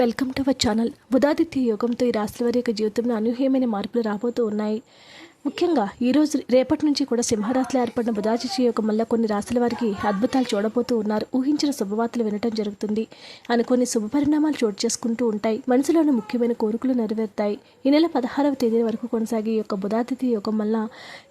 Welcome to our channel బుధాదిత్య యోగంతో ఈ రాశుల వారి యొక్క జీవితంలో అనూహ్యమైన మార్పులు రాబోతూ ఉన్నాయి. ముఖ్యంగా ఈ రోజు రేపటి నుంచి కూడా సింహరాశిలో ఏర్పడిన బుధాచిచి యొక్క మళ్ళీ కొన్ని రాశుల వారికి అద్భుతాలు చూడబోతూ ఉన్నారు. ఊహించిన శుభవార్తలు వినటం జరుగుతుంది. అని కొన్ని శుభ పరిణామాలు చోటు చేసుకుంటూ ఉంటాయి. మనసులోని ముఖ్యమైన కోరికలు నెరవేరుతాయి. ఈ నెల పదహారవ తేదీ వరకు కొనసాగే యొక్క బుధాతిథి యోగం వల్ల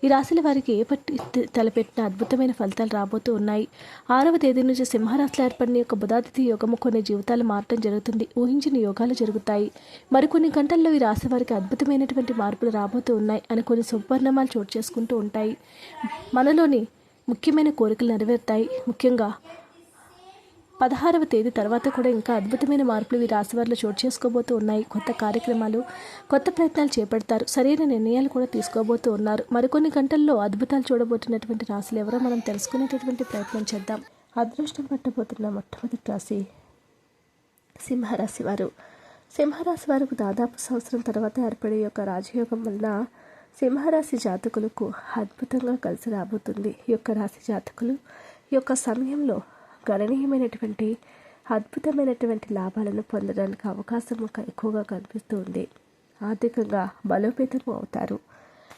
ఈ రాశుల వారికి ఏ పట్టి తలపెట్టిన అద్భుతమైన ఫలితాలు రాబోతూ ఉన్నాయి. ఆరవ తేదీ నుంచి సింహరాశిలో ఏర్పడిన యొక్క బుధాతిథి యోగము కొన్ని జీవితాలు మారటం జరుగుతుంది. ఊహించిన యోగాలు జరుగుతాయి. మరికొన్ని గంటల్లో ఈ రాశి వారికి అద్భుతమైనటువంటి మార్పులు రాబోతూ ఉన్నాయి. అని కొన్ని శుభపరిణామాలు చోటు చేసుకుంటూ ఉంటాయి. మనలోని ముఖ్యమైన కోరికలు నెరవేరుతాయి. ముఖ్యంగా పదహారవ తేదీ తర్వాత కూడా ఇంకా అద్భుతమైన మార్పులు ఈ రాశి వారిలో చోటు చేసుకోబోతూ ఉన్నాయి. కొత్త కార్యక్రమాలు కొత్త ప్రయత్నాలు చేపడతారు. సరైన నిర్ణయాలు కూడా తీసుకోబోతూ ఉన్నారు. మరికొన్ని గంటల్లో అద్భుతాలు చూడబోతున్నటువంటి రాశులు ఎవరో మనం తెలుసుకునేటటువంటి ప్రయత్నం చేద్దాం. అదృష్టం పట్టబోతున్న మొట్టమొదటి రాశి సింహరాశి వారు సింహరాశి వారికి దాదాపు సంవత్సరం తర్వాత ఏర్పడే యొక్క రాజయోగం వలన సింహరాశి జాతకులకు అద్భుతంగా కలిసి రాబోతుంది. ఈ యొక్క రాశి జాతకులు ఈ యొక్క సమయంలో గణనీయమైనటువంటి అద్భుతమైనటువంటి లాభాలను పొందడానికి అవకాశం ఒక- ఎక్కువగా కనిపిస్తుంది ఆర్థికంగా బలోపేతం అవుతారు.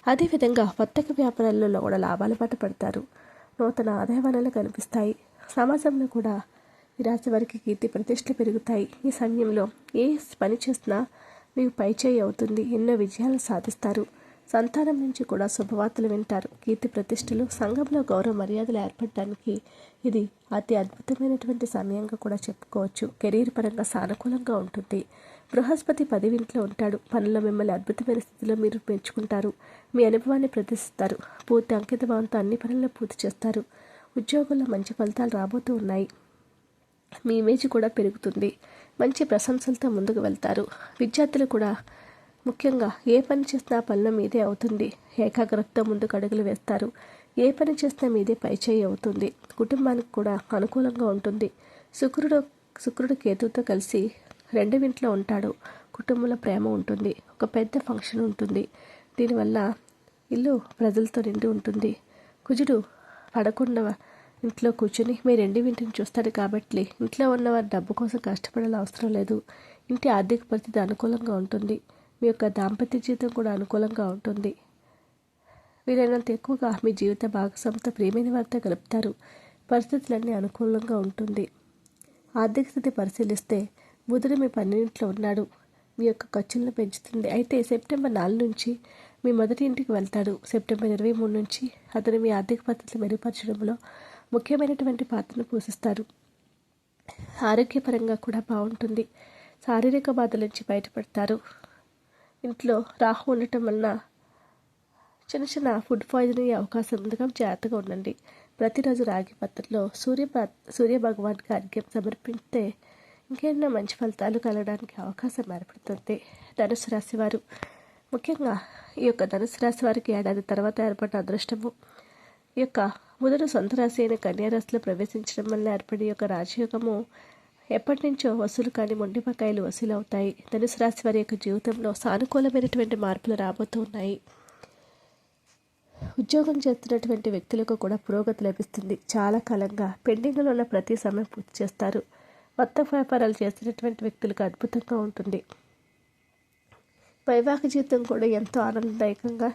అదేవిధంగా వర్తక వ్యాపారాలలో కూడా లాభాల బాట పడతారు. నూతన ఆదాయ వనరులు కనిపిస్తాయి. సమాజంలో కూడా ఈ రాశి వారికి కీర్తి ప్రతిష్టలు పెరుగుతాయి. ఈ సమయంలో ఏ పని చేసినా మీకు పైచేయి అవుతుంది. ఎన్నో విజయాలు సాధిస్తారు. సంతానం నుంచి కూడా శుభవార్తలు వింటారు. కీర్తి ప్రతిష్టలు సంఘంలో గౌరవ మర్యాదలు ఏర్పడడానికి ఇది అతి అద్భుతమైనటువంటి సమయంగా కూడా చెప్పుకోవచ్చు. కెరీర్ పరంగా సానుకూలంగా ఉంటుంది. బృహస్పతి పదివింట్లో ఉంటాడు. పనుల్లో మిమ్మల్ని అద్భుతమైన స్థితిలో మీరు పెంచుకుంటారు. మీ అనుభవాన్ని ప్రదర్శిస్తారు. పూర్తి అంకిత భావంతో అన్ని పనులను పూర్తి చేస్తారు. ఉద్యోగంలో మంచి ఫలితాలు రాబోతూ ఉన్నాయి. మీ ఇమేజ్ కూడా పెరుగుతుంది. మంచి ప్రశంసలతో ముందుకు వెళ్తారు. విద్యార్థులు కూడా ముఖ్యంగా ఏ పని చేసినా పనుల మీదే అవుతుంది. ఏకాగ్రతతో ముందుకు అడుగులు వేస్తారు. ఏ పని చేసినా మీదే పైచేయి అవుతుంది. కుటుంబానికి కూడా అనుకూలంగా ఉంటుంది. శుక్రుడు శుక్రుడు కేతుతో కలిసి రెండు ఇంట్లో ఉంటాడు. కుటుంబంలో ప్రేమ ఉంటుంది. ఒక పెద్ద ఫంక్షన్ ఉంటుంది. దీనివల్ల ఇల్లు ప్రజలతో నిండి ఉంటుంది. కుజుడు పడకుండా ఇంట్లో కూర్చుని మీ రెండు ఇంటిని చూస్తాడు కాబట్టి ఇంట్లో ఉన్నవారు డబ్బు కోసం కష్టపడాల్సిన అవసరం లేదు. ఇంటి ఆర్థిక పరిస్థితి అనుకూలంగా ఉంటుంది. మీ యొక్క దాంపత్య జీవితం కూడా అనుకూలంగా ఉంటుంది. వీలైనంత ఎక్కువగా మీ జీవిత భాగస్వామితో ప్రేమైన వారితో గలుపుతారు పరిస్థితులన్నీ అనుకూలంగా ఉంటుంది. ఆర్థిక స్థితి పరిశీలిస్తే బుధుడు మీ పన్నెండింట్లో ఉన్నాడు. మీ యొక్క ఖర్చులను పెంచుతుంది. అయితే సెప్టెంబర్ నాలుగు నుంచి మీ మొదటి ఇంటికి వెళ్తాడు. సెప్టెంబర్ ఇరవై మూడు నుంచి అతను మీ ఆర్థిక పద్ధతులు మెరుగుపరచడంలో ముఖ్యమైనటువంటి పాత్రను పోషిస్తారు. ఆరోగ్యపరంగా కూడా బాగుంటుంది. శారీరక బాధల నుంచి బయటపడతారు. ఇంట్లో రాహు ఉండటం వలన చిన్న చిన్న ఫుడ్ పాయిజన్ అయ్యే అవకాశం ఉండగా జాగ్రత్తగా ఉండండి. ప్రతిరోజు రాగి పత్రలో సూర్య సూర్య భగవాన్కి అర్ఘ్యం సమర్పిస్తే ఇంకెన్నో మంచి ఫలితాలు కలగడానికి అవకాశం ఏర్పడుతుంది. ధనుసు రాశి వారు ముఖ్యంగా ఈ యొక్క ధనుసు రాశి వారికి ఏడాది తర్వాత ఏర్పడిన అదృష్టము. ఈ యొక్క బుధుడు సొంత రాశి అయిన కన్యారాశిలో ప్రవేశించడం వల్ల ఏర్పడే యొక్క రాజయోగము ఎప్పటి నుంచో వసూలు కాని మొండి బకాయిలు వసూలు అవుతాయి ధనుసు రాశి వారి యొక్క జీవితంలో సానుకూలమైనటువంటి మార్పులు రాబోతూ ఉన్నాయి ఉద్యోగం చేస్తున్నటువంటి వ్యక్తులకు కూడా పురోగతి లభిస్తుంది. చాలా కాలంగా పెండింగ్లో ఉన్న ప్రతి సమయం పూర్తి చేస్తారు. కొత్త వ్యాపారాలు చేస్తున్నటువంటి వ్యక్తులకు అద్భుతంగా ఉంటుంది. వైవాహిక జీవితం కూడా ఎంతో ఆనందదాయకంగా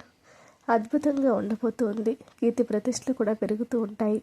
అద్భుతంగా ఉండబోతుంది. కీర్తి ప్రతిష్టలు కూడా పెరుగుతూ ఉంటాయి.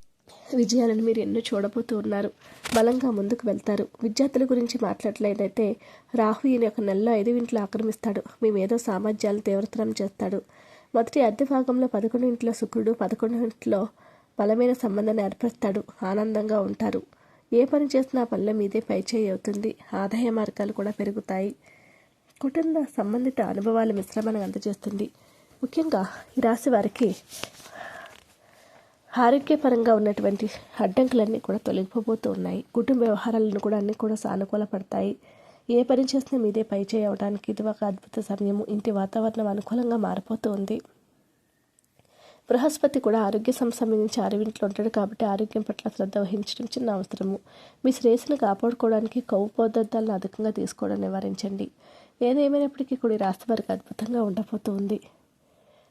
విజయాలను మీరు ఎన్నో చూడబోతూ ఉన్నారు. బలంగా ముందుకు వెళ్తారు. విద్యార్థుల గురించి మాట్లాడలేదైతే రాహు ఈయన ఒక నెలలో ఐదు ఇంట్లో ఆక్రమిస్తాడు. మీ మేధో సామర్థ్యాలు తీవ్రతరం చేస్తాడు. మొదటి అద్దె భాగంలో పదకొండు ఇంట్లో శుక్రుడు పదకొండు ఇంట్లో బలమైన సంబంధాన్ని ఏర్పరుస్తాడు. ఆనందంగా ఉంటారు. ఏ పని చేసినా పనుల మీదే పైచేయి అవుతుంది. ఆదాయ మార్గాలు కూడా పెరుగుతాయి. కుటుంబ సంబంధిత అనుభవాల మిశ్రమాన్ని అందజేస్తుంది. ముఖ్యంగా ఈ రాశి వారికి ఆరోగ్యపరంగా ఉన్నటువంటి అడ్డంకులన్నీ కూడా తొలగిపోబోతూ ఉన్నాయి. కుటుంబ వ్యవహారాలను కూడా అన్నీ కూడా సానుకూల పడతాయి ఏ పని చేసినా మీదే పై చేయడానికి ఇది ఒక అద్భుత సమయము. ఇంటి వాతావరణం అనుకూలంగా మారిపోతూ ఉంది. బృహస్పతి కూడా ఆరోగ్య సంబంధించి అరవింట్లో ఉంటాడు కాబట్టి ఆరోగ్యం పట్ల శ్రద్ధ వహించడం చిన్న అవసరము. మీ శ్రేయస్సును కాపాడుకోవడానికి కొవ్వు పదార్థాలను అధికంగా తీసుకోవడం నివారించండి. ఏదేమైనప్పటికీ కూడా ఈ రాశి వారికి అద్భుతంగా ఉండబోతుంది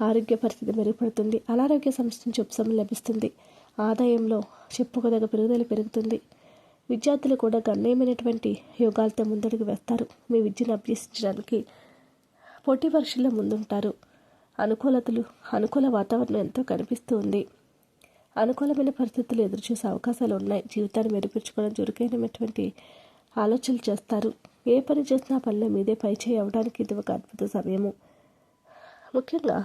ఆరోగ్య పరిస్థితి మెరుగుపడుతుంది. అనారోగ్య సమస్య నుంచి ఉపశమనం లభిస్తుంది. ఆదాయంలో చెప్పుకోదగ్గ పెరుగుదల పెరుగుతుంది. విద్యార్థులు కూడా గణనీయమైనటువంటి యోగాలతో ముందడుగు వేస్తారు. మీ విద్యను అభ్యసించడానికి పోటీ పరీక్షల్లో ముందుంటారు. అనుకూలతలు అనుకూల వాతావరణం ఎంతో కనిపిస్తూ ఉంది అనుకూలమైన పరిస్థితులు ఎదురుచూసే అవకాశాలు ఉన్నాయి. జీవితాన్ని మెరుగుపరుచుకోవడం చురుకైనటువంటి ఆలోచనలు చేస్తారు. ఏ పని చేసినా పనిలో మీదే పై చేయి ఇది ఒక అద్భుత సమయము. ముఖ్యంగా